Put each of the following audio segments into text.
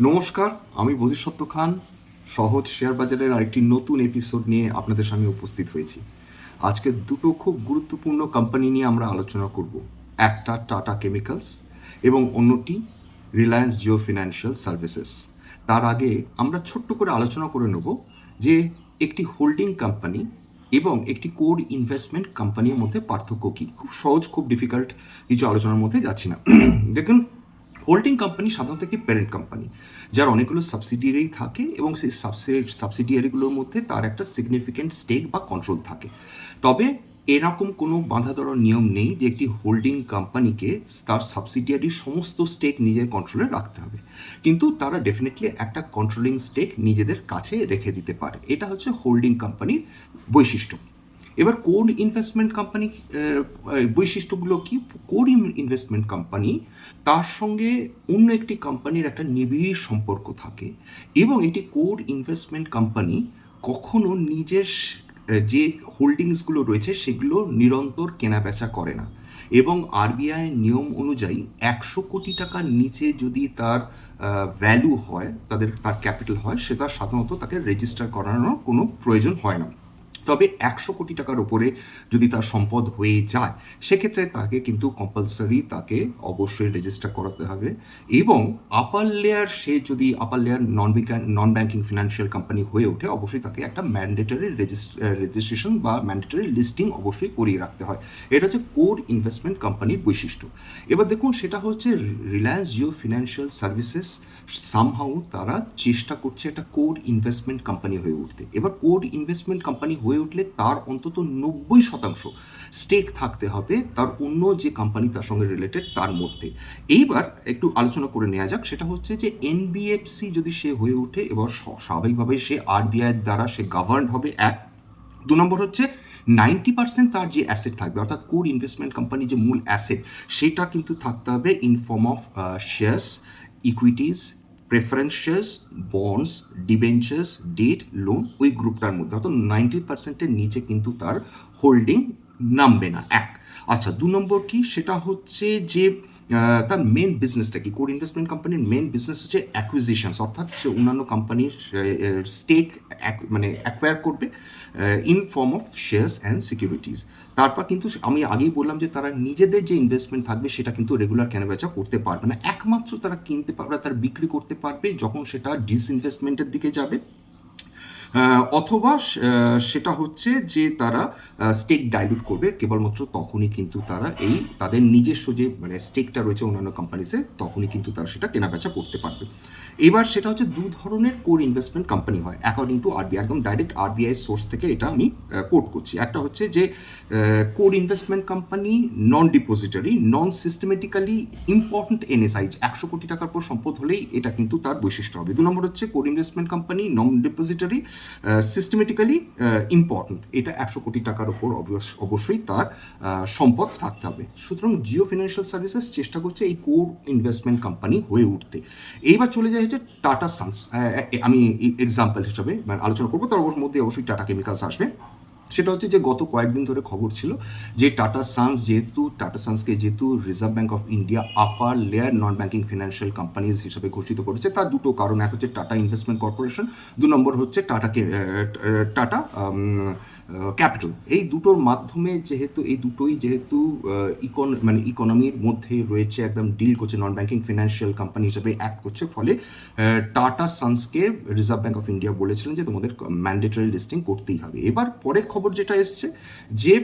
নমস্কার, আমি বোধিসত্ত্ব খান, সহজ শেয়ার বাজারের আরেকটি নতুন এপিসোড নিয়ে আপনাদের সামনে উপস্থিত হয়েছি। আজকে দুটো খুব গুরুত্বপূর্ণ কোম্পানি নিয়ে আমরা আলোচনা করব। একটা টাটা কেমিক্যালস এবং অন্যটি রিলায়েন্স জিও ফিনান্সিয়াল সার্ভিসেস তার আগে আমরা ছোট্ট করে আলোচনা করে নেব যে একটি হোল্ডিং কোম্পানি এবং একটি কোর ইনভেস্টমেন্ট কোম্পানির মধ্যে পার্থক্য কী। খুব সহজ, খুব ডিফিকাল্ট কিছু আলোচনার মধ্যে যাচ্ছি না। দেখুন হোল্ডিং কোম্পানি সাধারণত একটি প্যারেন্ট কোম্পানি যার অনেকগুলো সাবসিডিয়ারি থাকে এবং সেই সাবসিডিয়ারিগুলোর মধ্যে তার একটা সিগনিফিক্যান্ট স্টেক বা কন্ট্রোল থাকে। তবে এরকম কোনো বাঁধা ধরা নিয়ম নেই যে একটি হোল্ডিং কোম্পানিকে তার সাবসিডিয়ারির সমস্ত স্টেক নিজের কন্ট্রোলে রাখতে হবে। কিন্তু তারা ডেফিনেটলি একটা কন্ট্রোলিং স্টেক নিজেদের কাছে রেখে দিতে পারে। এটা হচ্ছে হোল্ডিং কোম্পানির বৈশিষ্ট্য। এবার কোর ইনভেস্টমেন্ট কোম্পানি বৈশিষ্ট্যগুলো কি? কোর ইনভেস্টমেন্ট কোম্পানি তার সঙ্গে অন্য একটি কোম্পানির একটা নিবিড় সম্পর্ক থাকে এবং এটি কোর ইনভেস্টমেন্ট কোম্পানি কখনো নিজের যে হোল্ডিংসগুলো রয়েছে সেগুলো নিরন্তর কেনা বেচা করে না এবং আরবিআই নিয়ম অনুযায়ী একশো কোটি টাকার নিচে যদি তার ভ্যালু হয়, তাদের, তার ক্যাপিটাল হয়, সেটা সাধারণত তাকে রেজিস্টার করানোর কোনো প্রয়োজন হয় না। তবে একশো কোটি টাকার ওপরে যদি তার সম্পদ হয়ে যায়, সেক্ষেত্রে তাকে কিন্তু কম্পালসারি তাকে অবশ্যই রেজিস্টার করাতে হবে এবং আপার লেয়ার সে যদি upper layer non non banking financial company হয়ে ওঠে, অবশ্যই তাকে একটা ম্যান্ডেটরি রেজিস্ট্রেশন বা ম্যান্ডেটরি লিস্টিং অবশ্যই করিয়ে রাখতে হয়। এটা হচ্ছে কোর ইনভেস্টমেন্ট কোম্পানির বৈশিষ্ট্য। এবার দেখুন, সেটা হচ্ছে Reliance Jio financial services somehow তারা চেষ্টা করছে একটা কোর ইনভেস্টমেন্ট কোম্পানি হয়ে উঠতে। এবার কোর ইনভেস্টমেন্ট কোম্পানি হয়ে উঠলে তার অন্তত নব্বই শতাংশ স্টেক থাকতে হবে তার অন্য যে কোম্পানি তার সঙ্গে রিলেটেড তার মধ্যে। এইবার একটু আলোচনা করে নেওয়া যাক, সেটা হচ্ছে যে এনবিএফসি যদি সে হয়ে ওঠে, এবার স্বাভাবিকভাবে সে আরবিআই দ্বারা সে গভর্ন হবে। এক। দু নম্বর হচ্ছে নাইনটি পার্সেন্ট তার যে অ্যাসেট থাকবে, অর্থাৎ কোর ইনভেস্টমেন্ট কোম্পানি যে মূল অ্যাসেট সেটা কিন্তু থাকতে হবে in form of shares equities preference shares bonds debentures debt loan ওই গ্রুপটার মধ্যে। অর্থাৎ নাইনটি পার্সেন্টের নিচে কিন্তু তার হোল্ডিং নামবে না, এক। আচ্ছা দু নম্বর কি? সেটা হচ্ছে যে তার মেন বিজনেসটা কি? কোর ইনভেস্টমেন্ট কোম্পানির মেন বিজনেস হচ্ছে অ্যাকুইজিশনস অর্থাৎ সে অন্যান্য কোম্পানির স্টেক মানে অ্যাকোয়ার করবে in form of shares and securities তারপর কিন্তু আমি আগেই বললাম যে তারা নিজেদের যে ইনভেস্টমেন্ট থাকবে, সেটা কিন্তু রেগুলার কেনাবেচা করতে পারবে না। একমাত্র তারা কিনতে পারবে, তার বিক্রি করতে পারবে, যখন সেটা ডিসইনভেস্টমেন্টের দিকে যাবে। অথবা সেটা হচ্ছে যে তারা স্টেক ডাইলুট করবে। কেবলমাত্র তখনই কিন্তু তারা এই তাদের নিজস্ব যে মানে স্টেকটা রয়েছে অন্যান্য কোম্পানিসে তখনই কিন্তু তারা সেটা কেনাবেচা করতে পারবে। এবার সেটা হচ্ছে দু ধরনের কোর ইনভেস্টমেন্ট কোম্পানি হয়। অ্যাকর্ডিং টু আরবিআই একদম ডাইরেক্ট আরবিআই সোর্স থেকে এটা আমি কোট করছি। একটা হচ্ছে যে core investment company non depository non systematically important NSI একশো কোটি টাকার পর সম্পদ হলেই এটা কিন্তু তার বৈশিষ্ট্য হবে। দু নম্বর হচ্ছে core investment company non depository systematically important এটা একশো কোটি টাকার ওপর অবশ্যই তার সম্পদ থাকতে হবে। সুতরাং জিও ফিনান্সিয়াল সার্ভিসেস চেষ্টা করছে এই কোর ইনভেস্টমেন্ট কোম্পানি হয়ে উঠতে। এইবার চলে যায় হচ্ছে টাটা সান্স আমি এক্সাম্পল হিসাবে মানে আলোচনা করব। তার মধ্যে অবশ্যই টাটা কেমিক্যালস আসবে। সেটা হচ্ছে যে গত কয়েকদিন ধরে খবর ছিল যে টাটা সান্স যেহেতু, টাটা সান্সকে যেহেতু reserve bank of India upper layer non banking financial companies হিসেবে ঘোষিত করেছে, তার দুটো কারণ, এক হচ্ছে টাটা ইনভেস্টমেন্ট কর্পোরেশন দু নম্বর হচ্ছে টাটাকে টাটা ক্যাপিটাল। এই দুটোর মাধ্যমে যেহেতু, এই দুটোই যেহেতু ইকন মানে ইকোনমির মধ্যে রয়েছে, একদম ডিল করছে নন ব্যাঙ্কিং ফিনান্সিয়াল কোম্পানি হিসেবে অ্যাক্ট করছে, ফলে টাটা সান্সকে রিজার্ভ ব্যাঙ্ক অফ ইন্ডিয়া বলেছিলেন যে তোমাদের ম্যান্ডেটরি লিস্টিং করতেই হবে। এবার পরের খবর যেটা এসছে যে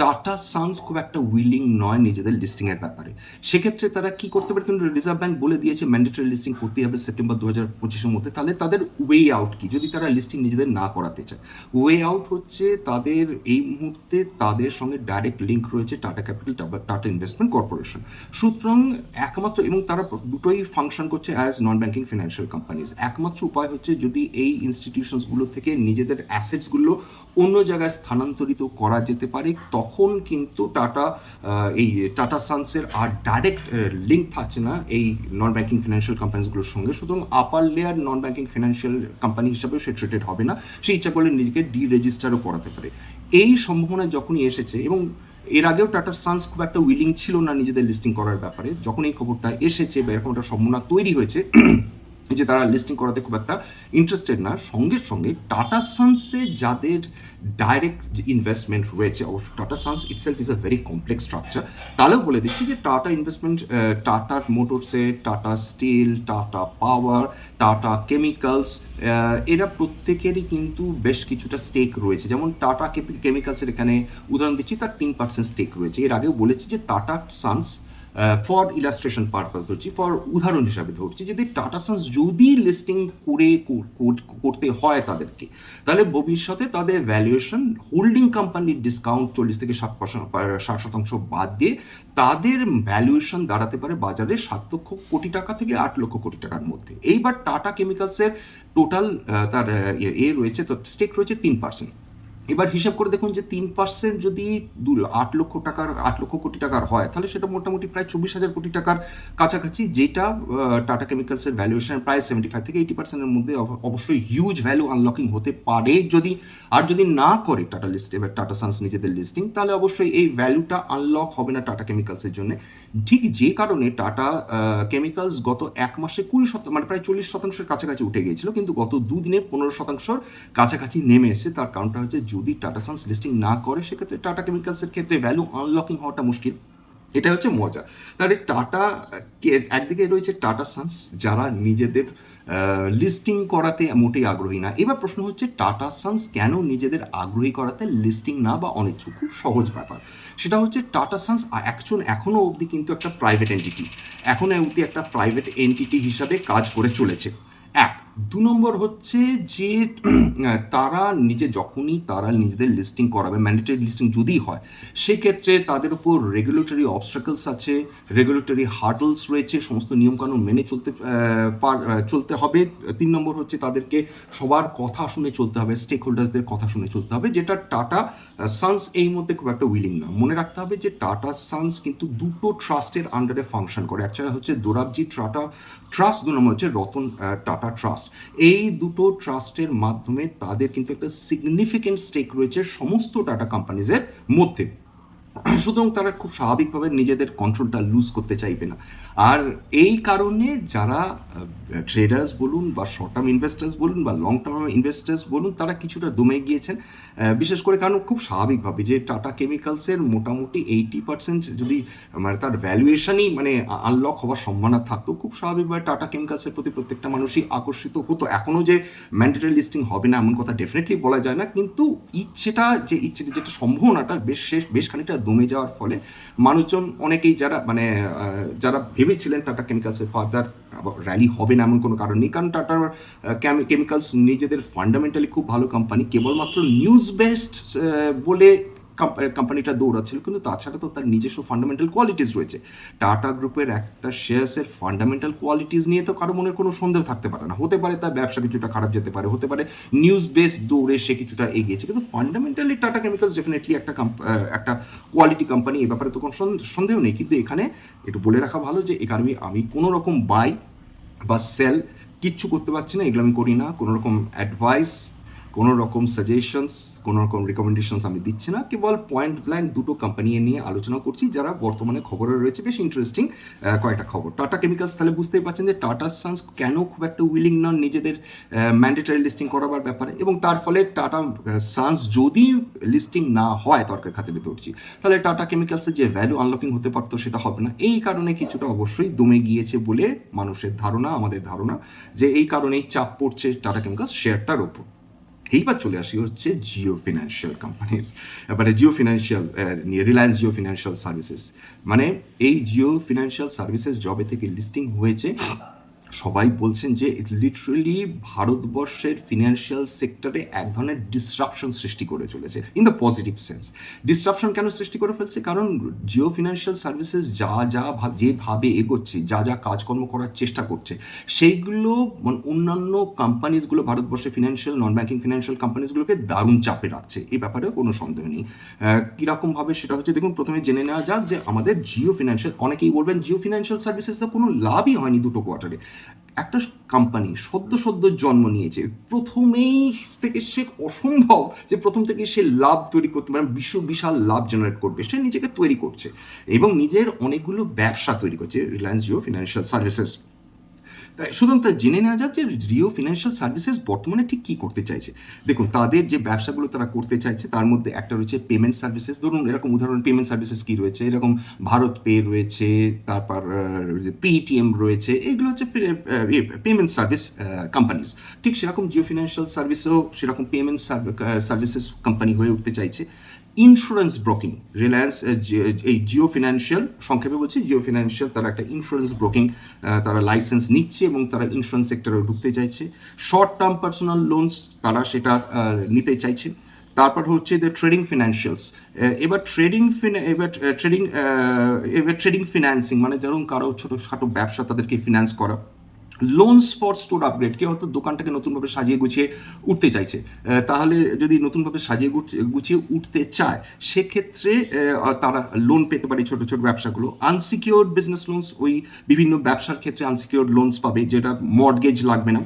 টাটা সান্স খুব একটা উইলিং নয় নিজেদের লিস্টিংয়ের ব্যাপারে। সেক্ষেত্রে তারা কি করতে পারে? কিন্তু রিজার্ভ ব্যাঙ্ক বলে দিয়েছে ম্যান্ডেটরি লিস্টিং করতেই হবে সেপ্টেম্বর দু হাজার পঁচিশের মধ্যে। তাহলে তাদের ওয়ে আউট কি? যদি তারা লিস্টিং নিজেদের না করাতে চায়। ওয়ে আউট হচ্ছে তাদের এই মুহূর্তে তাদের সঙ্গে ডাইরেক্ট লিঙ্ক রয়েছে Tata capital Tata investment corporation সুতরাং একমাত্র, এবং তারা দুটোই ফাংশন করছে as non banking financial companies একমাত্র উপায় হচ্ছে যদি এই ইনস্টিটিউশনসগুলো থেকে নিজেদের অ্যাসেটসগুলো অন্য জায়গায় স্থানান্তরিত করা যেতে পারে তখন কিন্তু টাটা এই টাটা সানসের আর ডাইরেক্ট লিঙ্ক থাকছে না এই নন ব্যাঙ্কিং ফিনান্সিয়াল কোম্পানিজগুলোর সঙ্গে। সুতরাং upper layer non banking financial company হিসাবেও সে ট্রিটেড হবে না। সে ইচ্ছা করলে নিজেকে ডি রেজিস্টারও করাতে পারে। এই সম্ভাবনা যখনই এসেছে এবং এর আগেও টাটার সান্স খুব একটা উইলিং ছিল না নিজেদের লিস্টিং করার ব্যাপারে। যখন এই খবরটা এসেছে বা এরকম একটা সম্ভাবনা তৈরি হয়েছে যে তারা লিস্টিং করাতে খুব একটা ইন্টারেস্টেড না, সঙ্গে সঙ্গে টাটা সানসে যাদের ডাইরেক্ট ইনভেস্টমেন্ট রয়েছে, অবশ্য Tata sons itself is a very complex structure তাহলেও বলে দিচ্ছি যে Tata investment Tata মোটরসে Tata steel Tata power Tata chemicals এরা প্রত্যেকেরই কিন্তু বেশ কিছুটা স্টেক রয়েছে। যেমন টাটা কেমিক্যালসের এখানে উদাহরণ দিচ্ছি, তার তিন পার্সেন্ট স্টেক রয়েছে। এর আগেও বলেছি যে Tata Sons for illustration purpose ধরছি ফর উদাহরণ হিসাবে ধরছি, যদি টাটা সান্স যদি লিস্টিং করে করতে হয় তাদেরকে, তাহলে ভবিষ্যতে তাদের ভ্যালুয়েশন হোল্ডিং কোম্পানির ডিসকাউন্ট চল্লিশ থেকে পার্সেন্ট ষাট শতাংশ বাদ দিয়ে তাদের ভ্যালুয়েশন দাঁড়াতে পারে বাজারে সাত লক্ষ কোটি টাকা থেকে আট লক্ষ কোটি টাকার মধ্যে। এইবার টাটা কেমিক্যালসের টোটাল তার এ রয়েছে, তো স্টেক রয়েছে তিন পার্সেন্ট। এবার হিসাব করে দেখুন যে তিন পার্সেন্ট যদি দু আট লক্ষ টাকার, আট লক্ষ কোটি টাকার হয়, তাহলে সেটা মোটামুটি প্রায় চব্বিশ হাজার কোটি টাকার কাছাকাছি, যেটা টাটা কেমিক্যালসের ভ্যালুয়েশন প্রায় সেভেন্টি ফাইভ থেকে এইটি পার্সেন্টের মধ্যে অবশ্যই হিউজ ভ্যালু আনলকিং হতে পারে যদি, আর যদি না করে টাটা লিস্ট এবার টাটা সান্স নিজেদের লিস্টিং তাহলে অবশ্যই এই ভ্যালুটা আনলক হবে না টাটা কেমিক্যালসের জন্য। ঠিক যে কারণে টাটা কেমিক্যালস গত এক মাসে কুড়ি শতাংশ মানে প্রায় চল্লিশ শতাংশের কাছাকাছি উঠে গিয়েছিল, কিন্তু গত দুদিনে পনেরো শতাংশর কাছাকাছি নেমে এসেছে, তার কারণটা হচ্ছে যদি টাটা সান্স লিস্টিং না করে, সেক্ষেত্রে টাটা কেমিক্যালসের ক্ষেত্রে ভ্যালু আনলকিং হওয়াটা মুশকিল। এটা হচ্ছে মজা। তাহলে টাটা একদিকে রয়েছে টাটা সান্স যারা নিজেদের লিস্টিং করাতে মোটেই আগ্রহী না। এবার প্রশ্ন হচ্ছে টাটা সান্স কেন নিজেদের আগ্রহী করাতে লিস্টিং না বা অনিচ্ছুক? খুব সহজ ব্যাপার। সেটা হচ্ছে টাটা সান্স একজন এখনও অবধি কিন্তু একটা প্রাইভেট এন্টিটি এখনও অবধি একটা প্রাইভেট এন্টিটি হিসাবে কাজ করে চলেছে। এক দু নম্বর হচ্ছে যে তারা নিজে যখনই তারা নিজেদের লিস্টিং করাবে ম্যান্ডেটরি লিস্টিং যদি হয়, সেক্ষেত্রে তাদের উপর রেগুলেটরি অবস্ট্রাকলস আছে রেগুলেটরি হার্ডলস রয়েছে, সমস্ত নিয়মকানুন মেনে চলতে চলতে হবে। তিন নম্বর হচ্ছে তাদেরকে সবার কথা শুনে চলতে হবে স্টেক হোল্ডার্সদের কথা শুনে চলতে হবে, যেটা টাটা সানস এই মধ্যে খুব একটা উইলিং না। মনে রাখতে হবে যে, টাটা সানস কিন্তু দুটো ট্রাস্টের আন্ডারে ফাংশন করে। একটা হচ্ছে দোরাবজি, টাটা ট্রাস্ট দু নম্বর হচ্ছে রতন টাটা ট্রাস্ট ট্রাস্ট এই দুটো ট্রাস্টের মাধ্যমে তাদের কিন্তু একটা সিগনিফিকেন্ট স্টেক রয়েছে সমস্ত টাটা কোম্পানিজের মধ্যে। সুতরাং তারা খুব স্বাভাবিকভাবে নিজেদের কন্ট্রোলটা লুজ করতে চাইবে না। আর এই কারণে যারা ট্রেডার্স বলুন বা শর্ট টার্ম ইনভেস্টার্স বলুন বা লং টার্ম ইনভেস্টার্স বলুন, তারা কিছুটা দমে গিয়েছেন। বিশেষ করে কারণ খুব স্বাভাবিকভাবে যে টাটা কেমিক্যালসের মোটামুটি এইটি পার্সেন্ট যদি মানে তার ভ্যালুয়েশনই মানে আনলক হওয়ার সম্ভাবনা থাকতো, খুব স্বাভাবিকভাবে টাটা কেমিক্যালসের প্রতি প্রত্যেকটা মানুষই আকর্ষিত হতো। এখনও যে ম্যান্ডেটারি লিস্টিং হবে না, এমন কথা ডেফিনেটলি বলা যায় না। কিন্তু ইচ্ছেটা, যে ইচ্ছেটা, যেটা সম্ভাবনাটা বেশ শেষ, বেশ খানিকটা দমে যাওয়ার ফলে মানুষজন অনেকেই যারা মানে যারা ভেবেছিলেন টাটা কেমিক্যালসের ফার্দার র্যালি হবে না এমন কোনো কারণ নেই। কারণ টাটা কেমিক্যালস নিজেদের ফান্ডামেন্টালি খুব ভালো কোম্পানি কেবলমাত্র নিউজ বেসড বলে কোম্পানিটা দৌড়াচ্ছিল, কিন্তু তাছাড়া তো তার নিজস্ব ফান্ডামেন্টাল কোয়ালিটিস রয়েছে। টাটা গ্রুপের একটা শেয়ার্সের ফান্ডামেন্টাল কোয়ালিটিস নিয়ে তো কারও মনের কোনো সন্দেহ থাকতে পারে না। হতে পারে তার ব্যবসা কিছুটা খারাপ যেতে পারে, হতে পারে নিউজ বেস দৌড়ে সে কিছুটা এগিয়েছে, কিন্তু ফান্ডামেন্টালি টাটা কেমিক্যালস ডেফিনেটলি একটা একটা কোয়ালিটি কোম্পানি এ ব্যাপারে তো কোনো সন্দেহ নেই। কিন্তু এখানে একটু বলে রাখা ভালো যে, এখানে আমি কোনো রকম বাই বা সেল কিচ্ছু করতে পারছি না, এগুলো আমি করি না। কোনো রকম অ্যাডভাইস কোনো রকম সাজেশনস কোনো রকম রিকমেন্ডেশনস আমি দিচ্ছি না। কেবল পয়েন্ট ব্ল্যাঙ্ক দুটো কোম্পানি নিয়ে আলোচনা করছি, যারা বর্তমানে খবরে রয়েছে। বেশ ইন্টারেস্টিং কয়েকটা খবর। টাটা কেমিক্যালস তাহলে বুঝতেই পারছেন যে টাটা সান্স কেন খুব একটা উইলিং নন নিজেদের ম্যান্ডেটারি লিস্টিং করাবার ব্যাপারে। এবং তার ফলে টাটা সান্স যদি লিস্টিং না হয় তর্কের খাতিরে ধরছি, তাহলে টাটা কেমিক্যালসের যে ভ্যালু আনলকিং হতে পারতো সেটা হবে না। এই কারণে কিছুটা অবশ্যই দমে গিয়েছে বলে মানুষের ধারণা, আমাদের ধারণা, যে এই কারণেই চাপ পড়ছে টাটা কেমিক্যালস শেয়ারটার ওপর। এইবার চলে আসি হচ্ছে জিও ফিনান্সিয়াল কোম্পানিজ মানে জিও ফিনান্সিয়াল নিয়ে রিলায়েন্স জিও ফিনান্সিয়াল সার্ভিসেস মানে এই জিও ফিনান্সিয়াল সার্ভিসেস জবে থেকে লিস্টিং হয়েছে সবাই বলছেন যে লিটারেলি ভারতবর্ষের ফিনান্সিয়াল সেক্টরে এক ধরনের ডিসরাপশন সৃষ্টি করে চলেছে in the positive sense disruption কেন সৃষ্টি করে ফেলছে? কারণ জিও ফিনান্সিয়াল সার্ভিসেস যা যা যেভাবে এগোচ্ছে, যা যা কাজকর্ম করার চেষ্টা করছে, সেইগুলো মানে অন্যান্য কোম্পানিজগুলো ভারতবর্ষে ফিনান্সিয়াল নন ব্যাঙ্কিং ফিনান্সিয়াল কোম্পানিজগুলোকে দারুণ চাপে রাখছে। এই ব্যাপারে কোনো সন্দেহ নেই। কীরকমভাবে সেটা হচ্ছে দেখুন, প্রথমে জেনে নেওয়া যাক যে আমাদের জিও ফিনান্সিয়াল অনেকেই বলবেন জিও ফিনান্সিয়াল সার্ভিসেস তো কোনো লাভই হয়নি দুটো কোয়ার্টারে একটা কোম্পানি সদ্য সদ্য জন্ম নিয়েছে, প্রথমেই থেকে সে অসম্ভব যে প্রথম থেকে সে লাভ তৈরি করতে মানে বিশ্ব বিশাল লাভ জেনারেট করবে, সে নিজেকে তৈরি করছে এবং নিজের অনেকগুলো ব্যবসা তৈরি করছে রিলায়েন্স জিও ফিনান্সিয়াল সার্ভিসেস তাই শুধুমাত্র জেনে নেওয়া যাক যে রিও ফিনান্সিয়াল সার্ভিসেস বর্তমানে ঠিক কী করতে চাইছে। দেখুন, তাদের যে ব্যবসাগুলো তারা করতে চাইছে, তার মধ্যে একটা রয়েছে পেমেন্ট সার্ভিসেস ধরুন, এরকম উদাহরণ পেমেন্ট সার্ভিসেস কী রয়েছে? এরকম ভারত পে রয়েছে, তারপর পেটিএম রয়েছে, এগুলো হচ্ছে পেমেন্ট সার্ভিস কোম্পানিজ ঠিক সেরকম জিও ফিনান্সিয়াল সার্ভিসেও সেরকম পেমেন্ট সার্ভিসেস কোম্পানি হয়ে উঠতে চাইছে। ইন্স্যুরেন্স ব্রোকিং রিলায়েন্স এই জিও ফিনান্সিয়াল সংক্ষেপে বলছি জিও ফিনান্সিয়াল তারা একটা ইন্স্যুরেন্স ব্রোকিং তারা লাইসেন্স নিচ্ছে এবং তারা ইন্স্যুরেন্স সেক্টরে ঢুকতে চাইছে। শর্ট টার্ম পার্সোনাল লোনস তারা সেটা নিতে চাইছে। তারপর হচ্ছে দ্য ট্রেডিং ফিনান্সিয়ালস এবার ট্রেডিং এবার ট্রেডিং এবার ট্রেডিং ফিনান্সিং মানে ধরুন কারও ছোটোখাটো ব্যবসা তাদেরকে ফিনান্স করা। লোনস ফর স্টোর আপগ্রেড কেউ হয়তো দোকানটাকে নতুনভাবে সাজিয়ে গুছিয়ে উঠতে চাইছে। তাহলে যদি নতুনভাবে সাজিয়ে গুছিয়ে উঠতে চায়, সেক্ষেত্রে তারা লোন পেতে পারে ছোটো ছোটো ব্যবসাগুলো। আনসিকিওর্ড বিজনেস লোনস ওই বিভিন্ন ব্যবসার ক্ষেত্রে আনসিকিওর লোনস পাবে, যেটা মর্গেজ লাগবে না।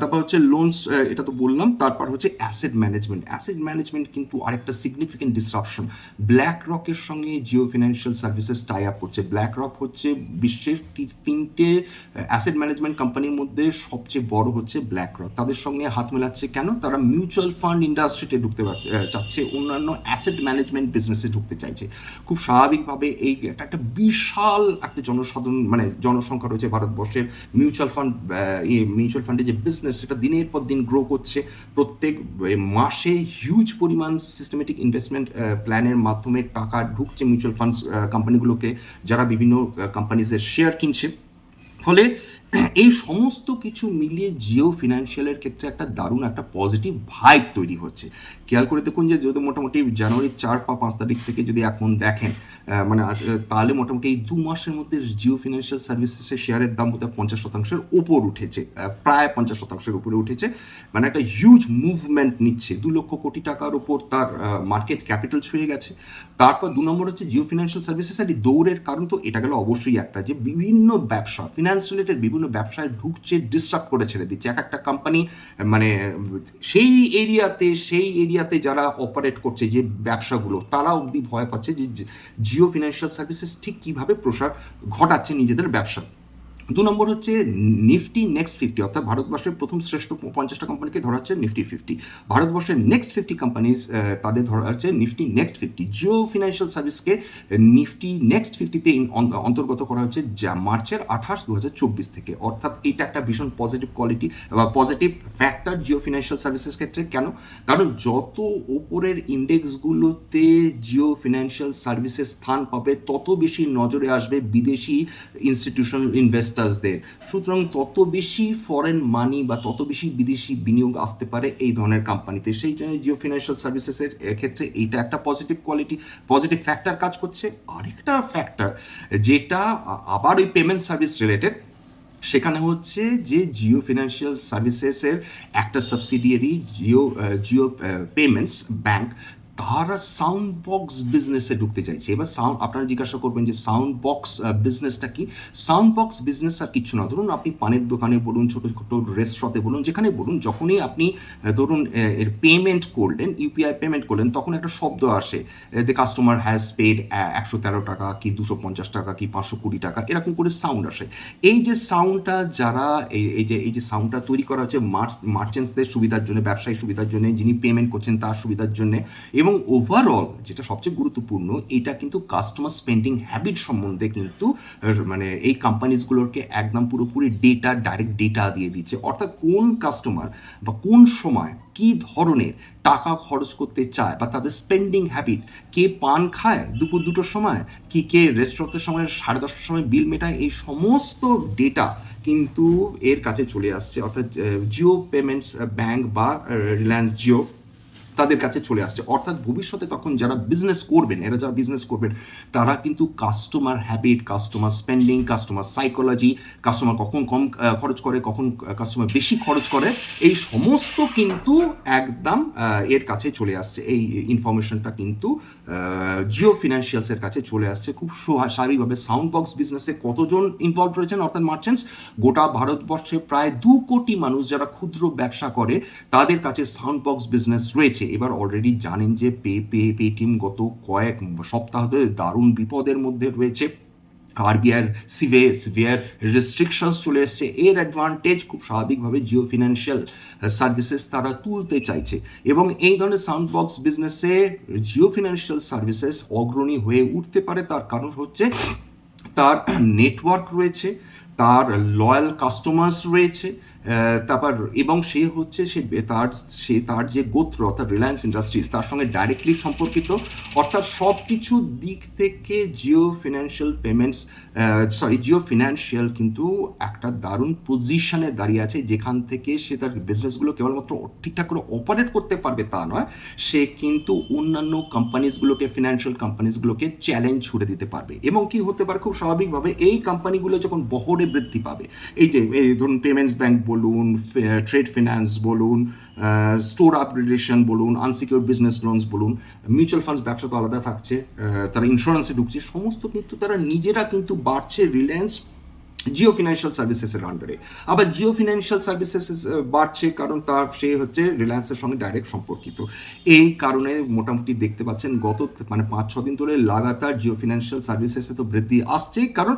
তারপর হচ্ছে লোনস এটা তো বললাম, তারপর হচ্ছে অ্যাসেট ম্যানেজমেন্ট অ্যাসেট ম্যানেজমেন্ট কিন্তু আরেকটা সিগনিফিকেন্ট ডিসরাপশন ব্ল্যাক রকের সঙ্গে Jio Financial Services tie up করছে। ব্ল্যাক রক হচ্ছে বিশ্বের তিনটে অ্যাসেট ম্যানেজমেন্ট কোম্পানির মধ্যে সবচেয়ে বড় হচ্ছে ব্ল্যাক রক তাদের সঙ্গে হাত মেলাচ্ছে কেন? তারা মিউচুয়াল ফান্ড ইন্ডাস্ট্রিতে ঢুকতে চাচ্ছে, অন্যান্য অ্যাসেট ম্যানেজমেন্ট বিজনেসে ঢুকতে চাইছে। খুব স্বাভাবিকভাবে এই একটা একটা বিশাল একটা জনসাধারণ মানে জনসংখ্যা রয়েছে ভারতবর্ষের। মিউচুয়াল ফান্ড মিউচুয়াল ফান্ডে যে বিজনেস সেটা দিনের পর দিন গ্রো করছে। প্রত্যেক মাসে হিউজ পরিমাণ সিস্টেমেটিক ইনভেস্টমেন্ট প্ল্যানের মাধ্যমে টাকা ঢুকছে মিউচুয়াল ফান্ডস কোম্পানিগুলোকে যারা বিভিন্ন কোম্পানিজের শেয়ার কিনছে। ফলে এই সমস্ত কিছু মিলিয়ে জিও ফিনান্সিয়ালের ক্ষেত্রে একটা দারুণ একটা পজিটিভ ভাইব তৈরি হচ্ছে। খেয়াল করে দেখুন যে যদি মোটামুটি জানুয়ারির চার বা পাঁচ তারিখ থেকে যদি এখন দেখেন মানে তাহলে মোটামুটি এই দু মাসের মধ্যে জিও ফিনান্সিয়াল সার্ভিসেসের শেয়ারের দাম বোধহয় পঞ্চাশ শতাংশের ওপর উঠেছে প্রায় পঞ্চাশ শতাংশের উপরে উঠেছে। মানে একটা হিউজ মুভমেন্ট নিচ্ছে। দু লক্ষ কোটি টাকার উপর তার মার্কেট ক্যাপিটাল ছুঁয়ে গেছে। তারপর দু নম্বর হচ্ছে জিও ফিনান্সিয়াল সার্ভিসেস আর দৌড়ের কারণ তো এটা গেল অবশ্যই একটা, যে বিভিন্ন ব্যবসা ফিনান্স রিলেটেড বিভিন্ন ব্যবসায় ঢুকছে ডিস্টার্ব করে ছেড়ে দিচ্ছে। এক একটা কোম্পানি মানে সেই এরিয়াতে সেই এরিয়াতে যারা অপারেট করছে যে ব্যবসাগুলো, তারা অবধি ভয় পাচ্ছে যে জিও ফিনান্সিয়াল সার্ভিসেস ঠিক কীভাবে প্রসার ঘটাচ্ছে নিজেদের ব্যবসা। দু নম্বর হচ্ছে নিফটি নেক্সট ফিফটি অর্থাৎ ভারতবর্ষের প্রথম শ্রেষ্ঠ পঞ্চাশটা কোম্পানিকে ধরা হচ্ছে নিফটি ফিফটি ভারতবর্ষের নেক্সট ফিফটি কোম্পানিজ তাদের ধরা হচ্ছে Nifty next fifty Jio financial সার্ভিসকে Nifty next ফিফটিতে অন্তর্গত করা হচ্ছে যা মার্চের আঠাশ দু চব্বিশ থেকে। অর্থাৎ এটা একটা ভীষণ পজিটিভ কোয়ালিটি বা positive factor Jio Financial Services ক্ষেত্রে। কেন? কারণ যত ওপরের ইন্ডেক্সগুলোতে জিও ফিনান্সিয়াল সার্ভিসেস স্থান পাবে, তত বেশি নজরে আসবে বিদেশি ইনস্টিটিউশনাল ইনভেস্টার্সদের সুতরাং তত বেশি ফরেন মানি বা তত বেশি বিদেশি বিনিয়োগ আসতে পারে এই ধরনের কোম্পানিতে সেই জন্য জিও ফিনান্সিয়াল সার্ভিসেসের ক্ষেত্রে এইটা একটা পজিটিভ কোয়ালিটি পজিটিভ ফ্যাক্টর কাজ করছে। আরেকটা ফ্যাক্টর যেটা আবার ওই পেমেন্ট সার্ভিস রিলেটেড সেখানে হচ্ছে যে জিও ফিনান্সিয়াল সার্ভিসেসের একটা subsidiary Jio Jio Payments Bank তারা সাউন্ড বক্স বিজনেসে ঢুকতে চাইছে। এবার সাউন্ড আপনারা জিজ্ঞাসা করবেন যে সাউন্ড বক্স বিজনেসটা কি? সাউন্ড বক্স বিজনেস আর কিছু না। ধরুন আপনি পানের দোকানে বলুন, ছোটো ছোটো রেস্টুরেন্টে বলুন, যেখানে বলুন, যখনই আপনি ধরুন এর পেমেন্ট করলেন ইউপিআই পেমেন্ট করলেন, তখন একটা শব্দ আসে দ্য কাস্টমার হ্যাজ পেড একশো তেরো টাকা কি, দুশো পঞ্চাশ টাকা কি, পাঁচশো কুড়ি টাকা, এরকম করে সাউন্ড আসে। এই যে সাউন্ডটা যারা, এই যে এই যে সাউন্ডটা তৈরি করা হচ্ছে, মার্চ মার্চেন্টসদের সুবিধার জন্য, ব্যবসায়ী সুবিধার জন্য, যিনি পেমেন্ট করছেন তার সুবিধার জন্য এবং ওভারঅল যেটা সবচেয়ে গুরুত্বপূর্ণ, এটা কিন্তু কাস্টমার স্পেন্ডিং হ্যাবিট সম্বন্ধে কিন্তু মানে এই কোম্পানিজগুলোকে একদম পুরোপুরি ডেটা ডাইরেক্ট ডেটা দিয়ে দিচ্ছে। অর্থাৎ কোন কাস্টমার বা কোন সময় কি ধরনের টাকা খরচ করতে চায় বা তাদের স্পেন্ডিং হ্যাবিট কে পান খায় দুপুর দুটোর সময়, কি কে রেস্টুরেন্টের সময়, সাড়ে দশটার সময় বিল মেটায়, এই সমস্ত ডেটা কিন্তু এর কাছে চলে আসছে। অর্থাৎ জিও পেমেন্টস ব্যাংক বা রিলায়েন্স জিও তাদের কাছে চলে আসছে। অর্থাৎ ভবিষ্যতে তখন যারা বিজনেস করবেন, এরা যারা বিজনেস করবেন, তারা কিন্তু customer habit customer spending customer psychology customer কখন কম খরচ করে, কখন কাস্টমার বেশি খরচ করে, এই সমস্ত কিন্তু একদম এর কাছে চলে আসছে। এই ইনফরমেশনটা কিন্তু জিও ফিনান্সিয়ালসের কাছে চলে আসছে। খুব স্বাভাবিকভাবে সাউন্ড বক্স বিজনেসে কতজন ইনভলভ রয়েছেন, অর্থাৎ মার্চেন্টস গোটা ভারতবর্ষে প্রায় দু কোটি মানুষ যারা ক্ষুদ্র ব্যবসা করে, তাদের কাছে সাউন্ড বক্স বিজনেস রয়েছে। এবার অলরেডি জানেন যে পে পে পেটিএম গত কয়েক সপ্তাহ ধরে দারুণ বিপদের মধ্যে রয়েছে। আরবিআইয়ের সিভে সিভিয়ার রেস্ট্রিকশনস চলে এসছে। এর অ্যাডভান্টেজ খুব স্বাভাবিকভাবে জিও ফিনান্সিয়াল সার্ভিসেস তারা তুলতে চাইছে। এবং এই ধরনের সাউন্ড বক্স বিজনেসে জিও ফিনান্সিয়াল সার্ভিসেস অগ্রণী হয়ে উঠতে পারে। তার কারণ হচ্ছে তার নেটওয়ার্ক রয়েছে, তার লয়াল কাস্টমার্স রয়েছে তারপর এবং সে হচ্ছে সে তার সে তার যে গোত্র অর্থাৎ রিলায়েন্স ইন্ডাস্ট্রিজ তার সঙ্গে ডাইরেক্টলি সম্পর্কিত, অর্থাৎ সব কিছু দিক থেকে Jio Financial Payments sorry Jio Financial কিন্তু একটা দারুণ পজিশনে দাঁড়িয়ে আছে, যেখান থেকে সে তার বিজনেসগুলো কেবলমাত্র ঠিকঠাক করে অপারেট করতে পারবে তা নয়, সে কিন্তু অন্যান্য কোম্পানিজগুলোকে ফিনান্সিয়াল কোম্পানিজগুলোকে চ্যালেঞ্জ ছুড়ে দিতে পারবে। এবং কি হতে পারে, খুব স্বাভাবিকভাবে এই কোম্পানিগুলো যখন বহরে বৃদ্ধি পাবে, এই যে, এই ধরুন পেমেন্টস ব্যাংক বলুন ট্রেড ফিনান্স বলুন স্টোর আপগ্রেডেশন বলুন আনসিকিউর বিজনেস লোনস বলুন মিউচুয়াল ফান্ডস ব্যবসা তো আলাদা থাকছে তারা ইন্স্যুরেন্সে ঢুকছে, সমস্ত কিন্তু তারা নিজেরা কিন্তু বাড়ছে রিলায়েন্স জিও ফিনান্সিয়াল সার্ভিসেসের আন্ডারে আবার জিও ফিনান্সিয়াল সার্ভিসেস বাড়ছে কারণ তার সে হচ্ছে রিলায়েন্সের সঙ্গে ডাইরেক্ট সম্পর্কিত। এই কারণে মোটামুটি দেখতে পাচ্ছেন গত মানে পাঁচ ছ দিন ধরে লাগাতার জিও ফিনান্সিয়াল সার্ভিসেসে তো বৃদ্ধি আসছে। কারণ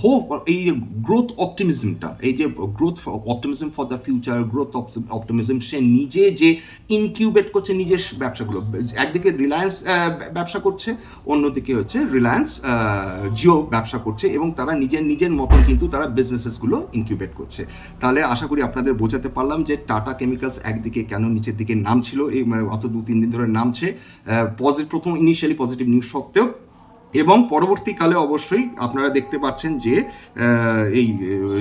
হো এই গ্রোথ অপটিমিজমটা এই যে growth optimism for the future growth optimism সে নিজে যে ইনকিউবেট করছে নিজের ব্যবসাগুলো। একদিকে রিলায়েন্স ব্যবসা করছে, অন্যদিকে হচ্ছে রিলায়েন্স জিও ব্যবসা করছে এবং তারা নিজের নিজের মতন কিন্তু তারা বিজনেসেসগুলো ইনকিউবেট করছে। তাহলে আশা করি আপনাদের বোঝাতে পারলাম যে টাটা কেমিক্যালস একদিকে কেন নিচের দিকে নামছিল, এই মানে অত দু তিন দিন ধরে নামছে। পজিটিভ প্রথম ইনিশিয়ালি পজিটিভ নিউজ সত্ত্বেও এবং পরবর্তীকালে অবশ্যই আপনারা দেখতে পাচ্ছেন যে এই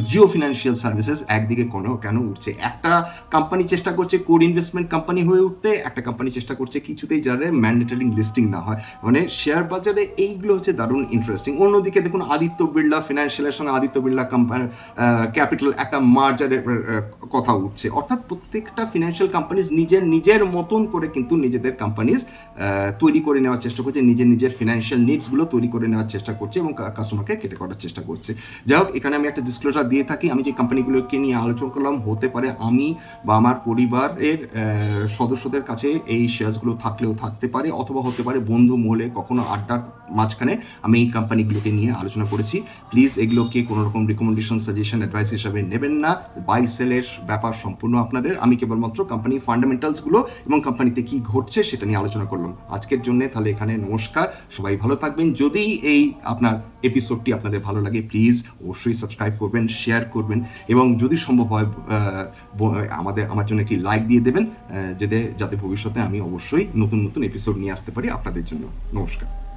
জিও ফিনান্সিয়াল সার্ভিসেস একদিকে কোনো কেন উঠছে? একটা কোম্পানি চেষ্টা করছে কোর ইনভেস্টমেন্ট কোম্পানি হয়ে উঠতে, একটা কোম্পানি চেষ্টা করছে কিছুতেই যারা ম্যান্ডেটারি লিস্টিং না হয়। মানে শেয়ার বাজারে এইগুলো হচ্ছে দারুণ ইন্টারেস্টিং অন্যদিকে দেখুন আদিত্য বিড়লা ফিনান্সিয়ালের সঙ্গে আদিত্য বিড়লা কোম্পানি ক্যাপিটাল একটা মার্জারের কথা উঠছে। অর্থাৎ প্রত্যেকটা ফিনান্সিয়াল কোম্পানিজ নিজের নিজের মতন করে কিন্তু নিজেদের কোম্পানিজ তৈরি করে নেওয়ার চেষ্টা করছে, নিজের নিজের ফিনান্সিয়াল নিডসগুলো তৈরি করে নেওয়ার চেষ্টা করছে এবং কাস্টমারকে কেটে করার চেষ্টা করছে। যাই হোক এখানে আমি একটা ডিসক্লোজার দিয়ে থাকি। আমি যে কোম্পানিগুলোকে নিয়ে আলোচনা করলাম, হতে পারে আমি বা আমার পরিবারের সদস্যদের কাছে এই শেয়ারসগুলো থাকলেও থাকতে পারে অথবা হতে পারে বন্ধু মহলে কখনো আড্ডার মাঝখানে আমি এই কোম্পানিগুলোকে নিয়ে আলোচনা করেছি। প্লিজ এগুলোকে কোনো রকম রিকমেন্ডেশন সাজেশন অ্যাডভাইস হিসাবে নেবেন না। বাই সেলের ব্যাপার সম্পূর্ণ আপনাদের। আমি কেবলমাত্র কোম্পানি ফান্ডামেন্টালসগুলো এবং কোম্পানিতে কি ঘটছে সেটা নিয়ে আলোচনা করলাম। আজকের জন্য তাহলে এখানে নমস্কার। সবাই ভালো থাকবেন। যদি এই আপনার এপিসোডটি আপনাদের ভালো লাগে প্লিজ অবশ্যই সাবস্ক্রাইব করবেন শেয়ার করবেন এবং যদি সম্ভব হয় আমাদের, আমার জন্য একটি লাইক দিয়ে দেবেন যাতে যাতে ভবিষ্যতে আমি অবশ্যই নতুন নতুন এপিসোড নিয়ে আসতে পারি আপনাদের জন্য। নমস্কার।